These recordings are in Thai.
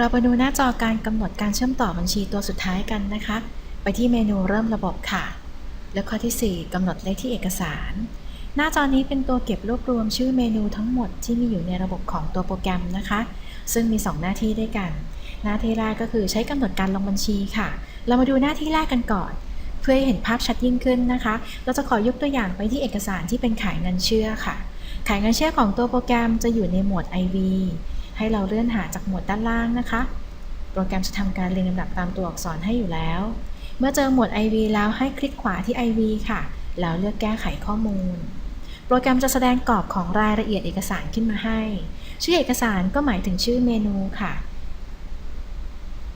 เราไปดูหน้าจอการกำหนดการเชื่อมต่อบัญชีตัวสุดท้ายกันนะคะ ไปที่เมนูเริ่มระบบค่ะ และข้อที่ 4กำหนดเลขที่เอกสาร หน้าจอนี้เป็นตัวเก็บรวบรวมชื่อเมนูทั้งหมดที่มีอยู่ในระบบของตัวโปรแกรมนะคะ ซึ่งมี 2 หน้าที่ด้วยกัน หน้าที่แรกก็คือใช้กำหนดการลงบัญชีค่ะ เรามาดูหน้าที่แรกกันก่อน เพื่อให้เห็นภาพชัดยิ่งขึ้นนะคะ เราจะขอยกตัวอย่างไปที่เอกสารที่เป็นขายเงินเชื่อค่ะ ขายเงินเชื่อของตัวโปรแกรมจะอยู่ในหมวด IV ให้เราเลื่อนหาจากหมวดด้านล่างนะคะ โปรแกรมจะทำการเรียงลำดับตามตัวอักษรให้อยู่แล้ว เมื่อเจอหมวด IV แล้วให้คลิกขวาที่ IV ค่ะ แล้วเลือกแก้ไขข้อมูล โปรแกรมจะแสดงกรอบของรายละเอียดเอกสารขึ้นมาให้ ชื่อเอกสารก็หมายถึงชื่อเมนูค่ะ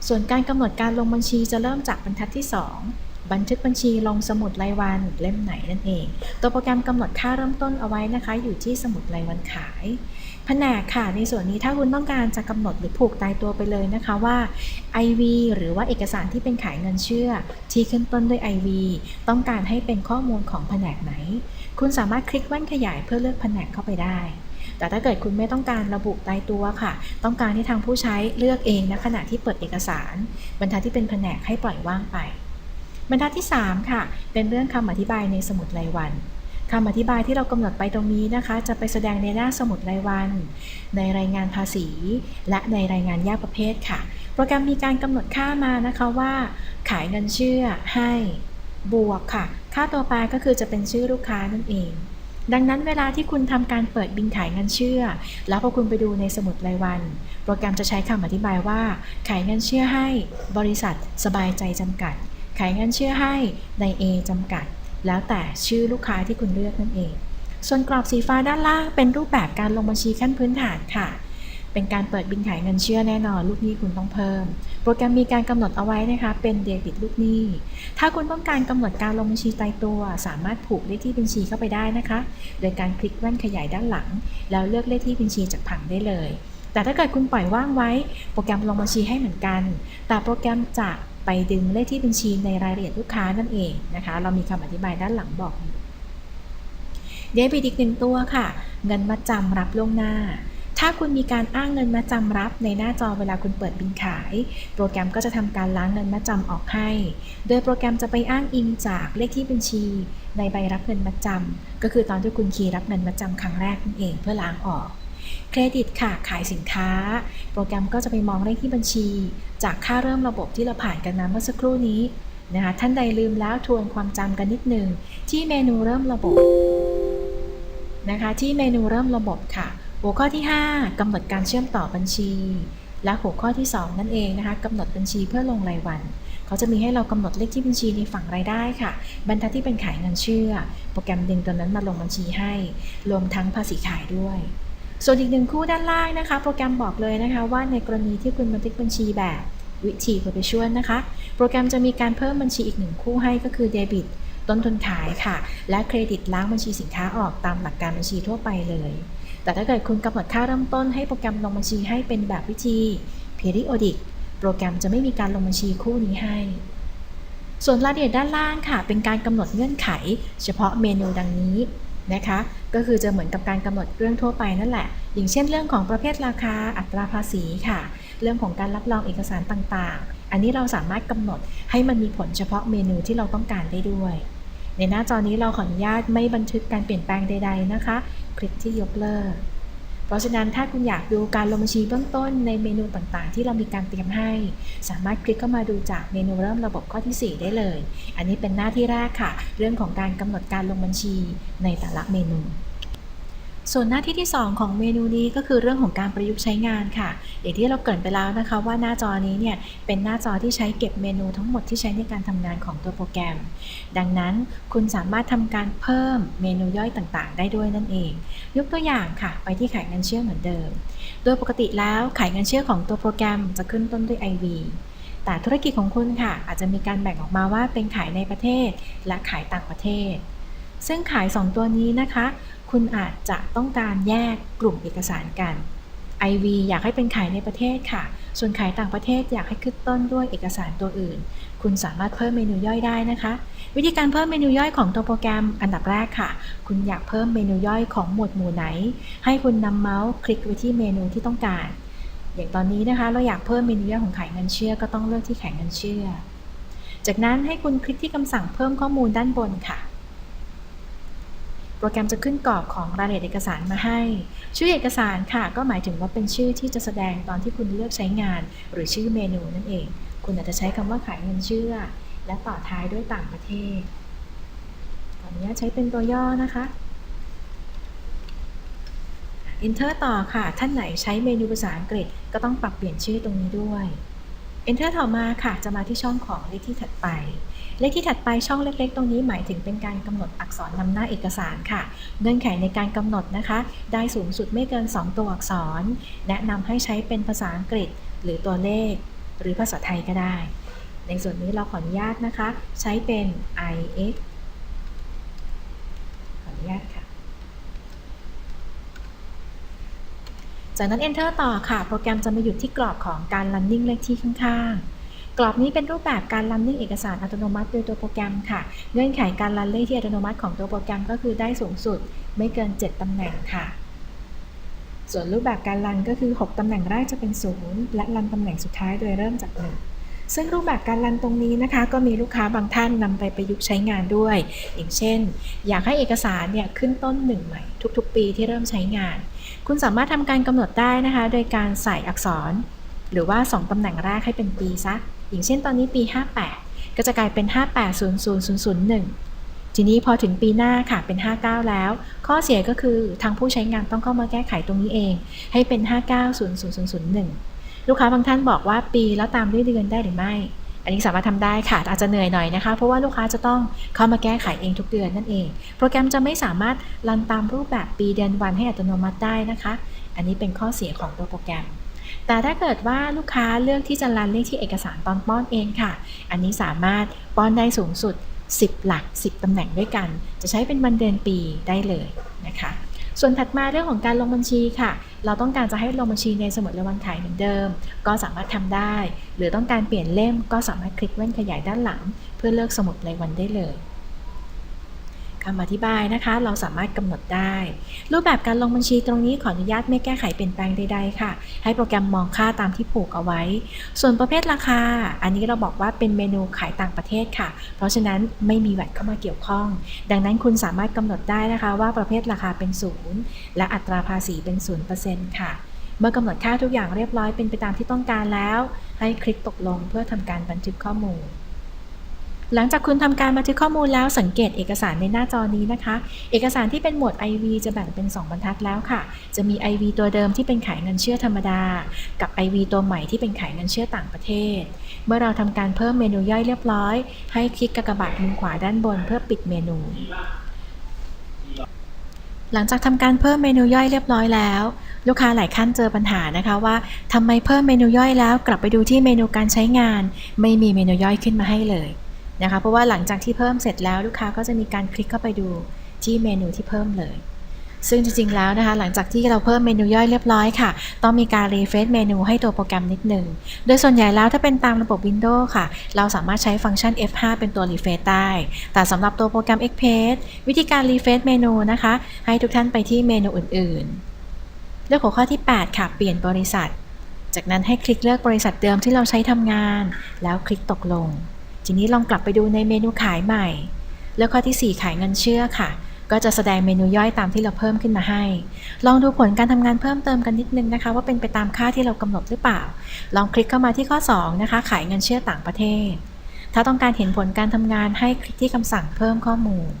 ส่วนการกำหนดการลงบัญชีจะเริ่มจากบรรทัดที่ 2บันทึกบัญชีลงสมุดรายวันเล่มไหนนั่นเอง ตัวโปรแกรมกำหนดค่าเริ่มต้นเอาไว้นะคะ อยู่ที่สมุดรายวันขาย แผนกค่ะ ในส่วนนี้ถ้าคุณต้องการจะกำหนดหรือผูกตายตัวไปเลยนะคะว่า IV หรือว่าเอกสารที่เป็นขายเงินเชื่อ ที่ขึ้นต้นด้วย IV ต้องการให้เป็นข้อมูลของแผนกไหน คุณสามารถคลิกแว่นขยายเพื่อเลือกแผนกเข้าไปได้ แต่ถ้าเกิดคุณไม่ต้องการระบุตายตัวค่ะ ต้องการให้ทางผู้ใช้เลือกเองณขณะที่เปิดเอกสาร บรรทัดที่เป็นแผนกให้ปล่อยว่างไป บรรทัดที่ 3 ค่ะ เป็นเรื่องคำอธิบายในสมุดรายวัน คำอธิบายที่เรากำหนดไปตรงนี้นะคะ จะไปแสดงในหน้าสมุดรายวัน ในรายงานภาษี และในรายงานแยกประเภทค่ะ โปรแกรมมีการกำหนดค่ามานะคะว่า ขายเงินเชื่อให้บวกค่ะ ค่าตัวแปรก็คือจะเป็นชื่อลูกค้านั่นเองดังนั้นเวลาที่คุณทำการเปิดบินขายเงินเชื่อ แล้วพอคุณไปดูในสมุดรายวัน โปรแกรมจะใช้คำอธิบายว่า ขายเงินเชื่อให้ บริษัท สบายใจจำกัด ขายเงินเชื่อให้ใน A จำกัด แล้วแต่ชื่อลูกค้าที่คุณเลือกนั่นเอง ส่วนกรอบสีฟ้าด้านล่างเป็นรูปแบบการลงบัญชีขั้นพื้นฐานค่ะ เป็นการเปิดบินขายเงินเชื่อแน่นอน ลูกหนี้คุณต้องเพิ่ม โปรแกรมมีการกำหนดเอาไว้นะคะ เป็นเดบิตลูกหนี้ ถ้าคุณต้องการกำหนดการลงบัญชีตายตัว สามารถผูกเลขที่บัญชีเข้าไปได้นะคะ โดยการคลิกแว่นขยายด้านหลัง แล้วเลือกเลขที่บัญชีจากผังได้เลยแต่ถ้าเกิดคุณปล่อยว่างไว้ โปรแกรมลงบัญชีให้เหมือนกัน แต่โปรแกรมจะ ไปดึงเลขที่บัญชีในรายละเอียดลูกค้านั่นเองนะคะ เรามีคำอธิบายด้านหลังบอกอยู่เดบิตอีกหนึ่งตัวค่ะ เงินมัดจำรับล่วงหน้า ถ้าคุณมีการอ้างเงินมาจำรับในหน้าจอเวลาคุณเปิดบินขาย โปรแกรมก็จะทำการล้างเงินมาจำออกให้ โดยโปรแกรมจะไปอ้างอิงจากเลขที่บัญชี ในใบรับเงินมาจำก็คือตอนที่คุณคีย์รับเงินมาจำครั้งแรกนั่นเองเพื่อล้างออก เครดิตค่ะขายสินค้า โปรแกรมก็จะไปมองเลขที่บัญชี จากค่าเริ่มระบบที่เราผ่านกันมาเมื่อสักครู่นี้นะคะท่านใดลืมแล้วทวนความจำกันนิดหนึ่งที่เมนูเริ่มระบบนะคะที่เมนูเริ่มระบบค่ะ หัวข้อที่ 5กำหนดการเชื่อมต่อบัญชี และหัวข้อที่ 2 นั่นเองนะคะกำหนดบัญชีเพื่อลงรายวัน เขาจะมีให้เรากำหนดเลขที่บัญชีในฝั่งรายได้ค่ะ บรรทัดที่เป็นขายเงินเชื่อ โปรแกรมดึงตัวนั้นมาลงบัญชีให้ รวมทั้งภาษีขายด้วย ส่วนอีกหนึ่งคู่ด้านล่างนะคะ โปรแกรมบอกเลยนะคะ ว่าในกรณีที่คุณบันทึกบัญชีแบบวิธีเพื่อไปช่วยนะคะ โปรแกรมจะมีการเพิ่มบัญชีอีกหนึ่งคู่ให้ก็คือเดบิตต้นทุนขายค่ะ และเครดิตล้างบัญชีสินค้าออกตามหลักการบัญชีทั่วไปเลย แต่ถ้าเกิดคุณกำหนดค่าเริ่มต้นให้โปรแกรมลงบัญชีให้เป็นแบบวิธี periodic โปรแกรมจะไม่มีการลงบัญชีคู่นี้ให้ ส่วนรายละเอียดด้านล่างค่ะ เป็นการกำหนดเงื่อนไข เฉพาะเมนูดังนี้ นะคะ ก็คือจะเหมือนกับการกำหนดเรื่องทั่วไปนั่นแหละ อย่างเช่นเรื่องของประเภทราคาอัตราภาษีค่ะ เรื่องของการรับรองเอกสารต่างๆ อันนี้เราสามารถกำหนดให้มันมีผลเฉพาะเมนูที่เราต้องการได้ด้วย ในหน้าจอนี้เราขออนุญาตไม่บันทึกการเปลี่ยนแปลงใด ๆนะคะ คลิกที่ยกเลิก เพราะฉะนั้นถ้าคุณอยากดูการลงบัญชีเบื้องต้นในเมนูต่างๆ ที่เรามีการเตรียมให้ สามารถคลิกเข้ามาดูจากเมนูเริ่มระบบข้อที่ 4 ได้เลย อันนี้เป็นหน้าที่แรกค่ะ เรื่องของการกำหนดการลงบัญชีในแต่ละเมนู ส่วนหน้าที่ที่ 2 ของเมนูนี้ก็คือเรื่องของการประยุกต์ใช้งานค่ะ อย่างที่เราเกริดไปแล้วนะคะ ว่าหน้าจอนี้เนี่ยเป็นหน้าจอที่ใช้เก็บเมนูทั้งหมดที่ใช้ในการทำงานของตัวโปรแกรม ดังนั้นคุณสามารถทำการเพิ่มเมนูย่อยต่างๆ ได้ด้วยนั่นเอง ยกตัวอย่างค่ะ ไปที่ขายเงินเชื่อเหมือนเดิม โดยปกติแล้วขายเงินเชื่อของตัวโปรแกรมจะขึ้นต้นด้วย IV แต่ธุรกิจของคุณค่ะ อาจจะมีการแบ่งออกมาว่าเป็นขายในประเทศ และขายต่างประเทศ ซึ่งขาย 2 ตัวนี้นะคะ คุณอาจจะต้องการแยกกลุ่มเอกสารกัน IV อยากให้เป็นขายในประเทศค่ะ ส่วนขายต่างประเทศอยากให้ขึ้นต้นด้วยเอกสารตัวอื่น คุณสามารถเพิ่มเมนูย่อยได้นะคะ วิธีการเพิ่มเมนูย่อยของตัวโปรแกรมอันดับแรกค่ะ คุณอยากเพิ่มเมนูย่อยของหมวดหมู่ไหน ให้คุณนำเมาส์คลิกไปที่เมนูที่ต้องการ อย่างตอนนี้นะคะ เราอยากเพิ่มเมนูย่อยของขายเงินเชื่อก็ต้องเลือกที่ขายเงินเชื่อ จากนั้นให้คุณคลิกที่คำสั่งเพิ่มข้อมูลด้านบนค่ะ รแกรมจะขึ้นกรอบของรายละเอียดเอกสารมาให้ ชื่อเอกสารค่ะ ก็หมายถึงว่าเป็นชื่อที่จะแสดงตอนที่คุณเลือกใช้งาน หรือชื่อเมนูนั่นเอง คุณอาจจะใช้คำว่าขายเงินเชื่อ และต่อท้ายด้วยต่างประเทศขออนุญาตใช้เป็นตัวย่อนะคะ Enter ต่อค่ะ ท่านไหนใช้เมนูภาษาอังกฤษก็ต้องปรับเปลี่ยนชื่อตรงนี้ด้วย Enter ต่อมาค่ะ จะมาที่ช่องของเลขที่ถัดไป เลขที่ถัดไปช่องเล็กๆ ตรงนี้หมายถึงเป็นการกำหนดอักษรนำหน้าเอกสารค่ะ เงื่อนไขในการกำหนดนะคะ ได้สูงสุดไม่เกิน 2 ตัวอักษร แนะนำให้ใช้เป็นภาษาอังกฤษ หรือตัวเลข หรือภาษาไทยก็ได้ ในส่วนนี้เราขออนุญาตนะคะ ใช้เป็น ix ขออนุญาตค่ะจากนั้น Enter ต่อค่ะ โปรแกรมจะมาหยุดที่กรอบของการ running เลขที่ข้างๆ กรอบนี้เป็นรูปแบบการ running เอกสารอัตโนมัติโดยตัวโปรแกรมค่ะ เงื่อนไขการ run เลขที่อัตโนมัติของตัวโปรแกรมก็คือได้สูงสุดไม่เกิน 7 ตำแหน่งค่ะ ส่วนรูปแบบการรันก็คือ 6 ตำแหน่งแรกจะเป็น 0 และรันตำแหน่งสุดท้ายโดยเริ่มจาก 1 ซึ่งรูปแบบการรันตรงนี้นะคะ ก็มีลูกค้าบางท่านนำไปประยุกต์ใช้งานด้วย อย่างเช่น อยากให้เอกสารเนี่ยขึ้นต้นหนึ่งใหม่ทุกๆ ปีที่เริ่มใช้งาน คุณสามารถทำการกำหนดได้นะคะ โดยการใส่อักษรหรือว่า 2 ตำแหน่งแรกให้เป็นปีซะ อย่างเช่นตอนนี้ปี 58 ก็จะกลายเป็น 580001 ทีนี้พอถึงปีหน้าค่ะเป็น 59 แล้ว ข้อเสียก็คือทางผู้ใช้งานต้องเข้ามาแก้ไขตรงนี้เอง ให้เป็น 590001 ลูกค้าบางท่านบอกว่าปีแล้วตามด้วยเดือนได้หรือไม่ อันนี้สามารถทำได้ค่ะอาจจะเหนื่อยหน่อยนะคะ เพราะว่าลูกค้าจะต้องเข้ามาแก้ไขเองทุกเดือนนั่นเอง โปรแกรมจะไม่สามารถรันตามรูปแบบปีเดือนวันให้อัตโนมัติได้นะคะ อันนี้เป็นข้อเสียของตัวโปรแกรม แต่ถ้าเกิดว่าลูกค้าเลือกที่จะรันเลขที่เอกสารตอนป้อนเองค่ะ อันนี้สามารถป้อนได้สูงสุด 10 หลัก 10ตำแหน่งด้วยกัน จะใช้เป็นวันเดือนปีได้เลยนะคะส่วนถัดมาเรื่องของการลงบัญชีค่ะ เราต้องการจะให้ลงบัญชีในสมุดรายวันขายเหมือนเดิม ก็สามารถทำได้ หรือต้องการเปลี่ยนเล่มก็สามารถคลิกแว่นขยายด้านหลัง เพื่อเลือกสมุดรายวันได้เลย คำอธิบายนะคะ เราสามารถกำหนดได้ รูปแบบการลงบัญชีตรงนี้ขออนุญาตไม่แก้ไขเปลี่ยนแปลงใดๆค่ะ ให้โปรแกรมมองค่าตามที่ผูกเอาไว้ ส่วนประเภทราคา อันนี้เราบอกว่าเป็นเมนูขายต่างประเทศค่ะ เพราะฉะนั้นไม่มีแวดเข้ามาเกี่ยวข้อง ดังนั้นคุณสามารถกำหนดได้นะคะ ว่าประเภทราคาเป็นศูนย์และอัตราภาษีเป็นศูนย์เปอร์เซ็นต์ค่ะเมื่อกำหนดค่าทุกอย่างเรียบร้อยเป็นไปตามที่ต้องการแล้ว ให้คลิกตกลงเพื่อทำการบันทึกข้อมูล หลังจากคุณทำการบันทึกข้อมูลแล้วสังเกตเอกสารในหน้าจอนี้นะคะ เอกสารที่เป็นหมวด IV จะแบ่งเป็น 2 บรรทัดแล้วค่ะ จะมี IV ตัวเดิมที่เป็นขายเงินเชื่อธรรมดา กับ IV ตัวใหม่ที่เป็นขายเงินเชื่อต่างประเทศ เมื่อเราทำการเพิ่มเมนูย่อยเรียบร้อย ให้คลิกกากบาทมุมขวาด้านบนเพื่อปิดเมนู หลังจากทำการเพิ่มเมนูย่อยเรียบร้อยแล้วลูกค้าหลายขั้นเจอปัญหานะคะว่าทำไมเพิ่มเมนูย่อยแล้วกลับไปดูที่เมนูการใช้งาน ไม่มีเมนูย่อยขึ้นมาให้เลย นะคะ เพราะว่าหลังจากที่เพิ่มเสร็จแล้วลูกค้าก็จะมีการคลิกเข้าไปดูที่เมนูที่เพิ่มเลย ซึ่งจริงๆแล้วนะคะ หลังจากที่เราเพิ่มเมนูย่อยเรียบร้อยค่ะ ต้องมีการรีเฟรชเมนูให้ตัวโปรแกรมนิดหนึ่ง โดยส่วนใหญ่แล้วถ้าเป็นตามระบบ Windows ค่ะ เราสามารถใช้ฟังก์ชัน F5 เป็นตัวรีเฟรชได้ แต่สำหรับตัวโปรแกรม Xpage วิธีการรีเฟรชเมนูนะคะ ให้ทุกท่านไปที่เมนูอื่นๆ เลือกหัวข้อที่ 8 ค่ะ เปลี่ยนบริษัท จากนั้นให้คลิกเลือกบริษัทเดิมที่เราใช้ทำงาน แล้วคลิกตกลง ทีนี้ลองกลับไปดูในเมนูขายใหม่เลือกข้อที่ 4 ขายเงินเชื่อค่ะ ก็จะแสดงเมนูย่อยตามที่เราเพิ่มขึ้นมาให้ ลองดูผลการทำงานเพิ่มเติมกันนิดนึงนะคะ ว่าเป็นไปตามค่าที่เรากำหนดหรือเปล่า ลองคลิกเข้ามาที่ข้อ 2 นะคะ ขายเงินเชื่อต่างประเทศ ถ้าต้องการเห็นผลการทำงานให้คลิกที่คำสั่งเพิ่มข้อมูล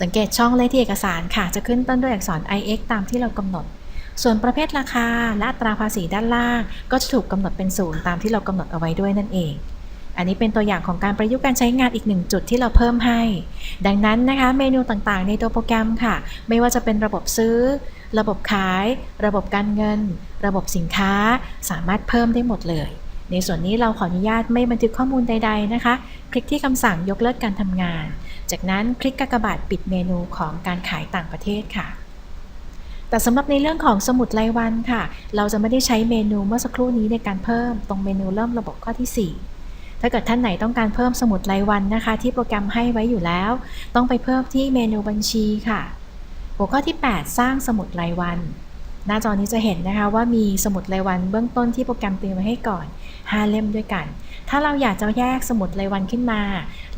สังเกตช่องเลขที่เอกสารค่ะ จะขึ้นต้นด้วยอักษร ix ตามที่เรากำหนดส่วนประเภทราคาและตราภาษีด้านล่าง ก็จะถูกกำหนดเป็นศูนย์ตามที่เรากำหนดเอาไว้ด้วยนั่นเอง อันนี้เป็นตัวอย่างของการประยุกต์การใช้งานอีกหนึ่งจุดที่เราเพิ่มให้ ดังนั้นนะคะเมนูต่างๆ ในตัวโปรแกรมค่ะ ไม่ว่าจะเป็นระบบซื้อ ระบบขาย ระบบการเงิน ระบบสินค้า สามารถเพิ่มได้หมดเลย ในส่วนนี้เราขออนุญาตไม่บันทึกข้อมูลใด ๆนะคะ คลิกที่คำสั่งยกเลิกการทำงาน จากนั้นคลิกกากบาทปิดเมนูของการขายต่างประเทศค่ะแต่สำหรับในเรื่องของสมุดรายวันค่ะ เราจะไม่ได้ใช้เมนูเมื่อสักครู่นี้ในการเพิ่มตรงเมนูเริ่มระบบข้อที่ 4 ถ้าเกิดท่านไหนต้องการเพิ่มสมุดรายวันนะคะ ที่โปรแกรมให้ไว้อยู่แล้ว ต้องไปเพิ่มที่เมนูบัญชีค่ะ หัวข้อที่ 8 สร้างสมุดรายวัน หน้าจอนี้จะเห็นนะคะว่ามีสมุดรายวันเบื้องต้นที่โปรแกรมเตรียมไว้ให้ก่อน 5 เล่มด้วยกัน ถ้าเราอยากจะแยกสมุดรายวันขึ้นมา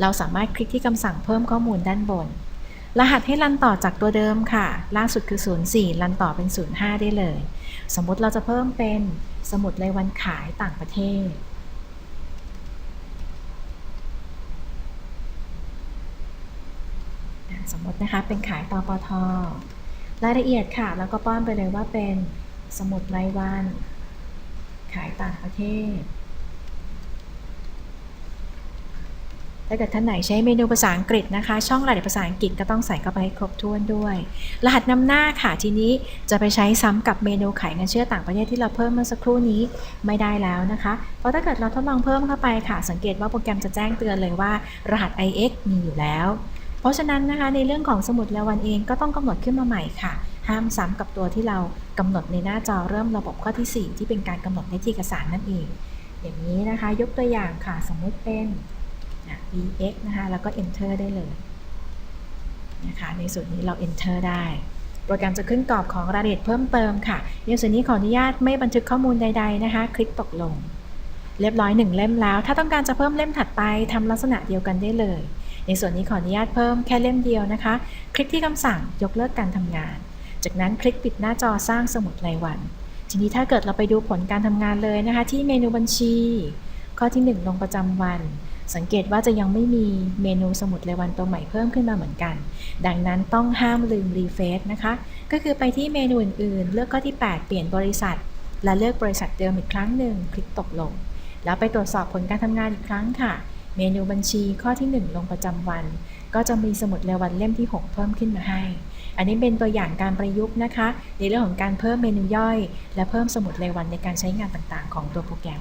เราสามารถคลิกที่คำสั่งเพิ่มข้อมูลด้านบน รหัสให้รันต่อจากตัวเดิมค่ะ ล่าสุดคือ 04 รันต่อเป็น 05 ได้เลย สมมติเราจะเพิ่มเป็นสมุดรายวันขายต่างประเทศ สมมตินะคะเป็นขายตปทรายละเอียดค่ะ แล้วก็ป้อนไปเลยว่าเป็นสมุดรายวัน ขายต่างประเทศ ถ้าเกิดท่านไหนใช้เมนูภาษาอังกฤษนะคะ ช่องรายละเอียดภาษาอังกฤษก็ต้องใส่เข้าไปให้ครบถ้วนด้วย รหัสนำหน้าค่ะทีนี้จะไปใช้ซ้ำกับเมนูขายเงินเชื่อต่างประเทศที่เราเพิ่มเมื่อสักครู่นี้ไม่ได้แล้วนะคะ เพราะถ้าเกิดเราทดลองเพิ่มเข้าไปค่ะ สังเกตว่าโปรแกรมจะแจ้งเตือนเลยว่า รหัส ix มีอยู่แล้ว เพราะฉะนั้นนะคะในเรื่องของสมุดรายวันเองก็ต้องกำหนดขึ้นมาใหม่ค่ะ ห้ามซ้ำกับตัวที่เรากำหนดในหน้าจอเริ่มระบบข้อที่ 4 ที่เป็นการกำหนดในที่เอกสารนั่นเอง อย่างนี้นะคะยกตัวอย่างค่ะสมมุติเป็น bx นะคะแล้วก็ enter ได้เลยนะคะในส่วนนี้เรา enter ได้โปรแกรมจะขึ้นกรอบของรายละเอียดเพิ่มเติมค่ะ ในส่วนนี้ขออนุญาตไม่บันทึกข้อมูลใด ๆนะคะ คลิกตกลง เรียบร้อยหนึ่งเล่มแล้ว ถ้าต้องการจะเพิ่มเล่มถัดไปทำลักษณะเดียวกันได้เลย ในส่วนนี้ขออนุญาตเพิ่มแค่เล่มเดียวนะคะ คลิกที่คำสั่งยกเลิกการทำงาน จากนั้นคลิกปิดหน้าจอสร้างสมุดรายวัน ทีนี้ถ้าเกิดเราไปดูผลการทำงานเลยนะคะ ที่เมนูบัญชี ข้อที่ 1 ลงประจำวัน สังเกตว่าจะยังไม่มีเมนูสมุดรายวันตัวใหม่เพิ่มขึ้นมาเหมือนกัน ดังนั้นต้องห้ามลืมรีเฟซนะคะ ก็คือไปที่เมนูอื่นๆ เลือกข้อที่ 8 เปลี่ยนบริษัท และเลือกบริษัทเดิมอีกครั้งหนึ่งคลิกตกลง แล้วไปตรวจสอบผลการทำงานอีกครั้งค่ะ เมนูบัญชีข้อที่ 1 ลงประจำวัน ก็จะมีสมุดรายวันเล่มที่ 6 เพิ่มขึ้นมาให้ อันนี้เป็นตัวอย่างการประยุกต์นะคะ ในเรื่องของการเพิ่มเมนูย่อย และเพิ่มสมุดรายวันในการใช้งานต่างๆ ของตัวโปรแกรม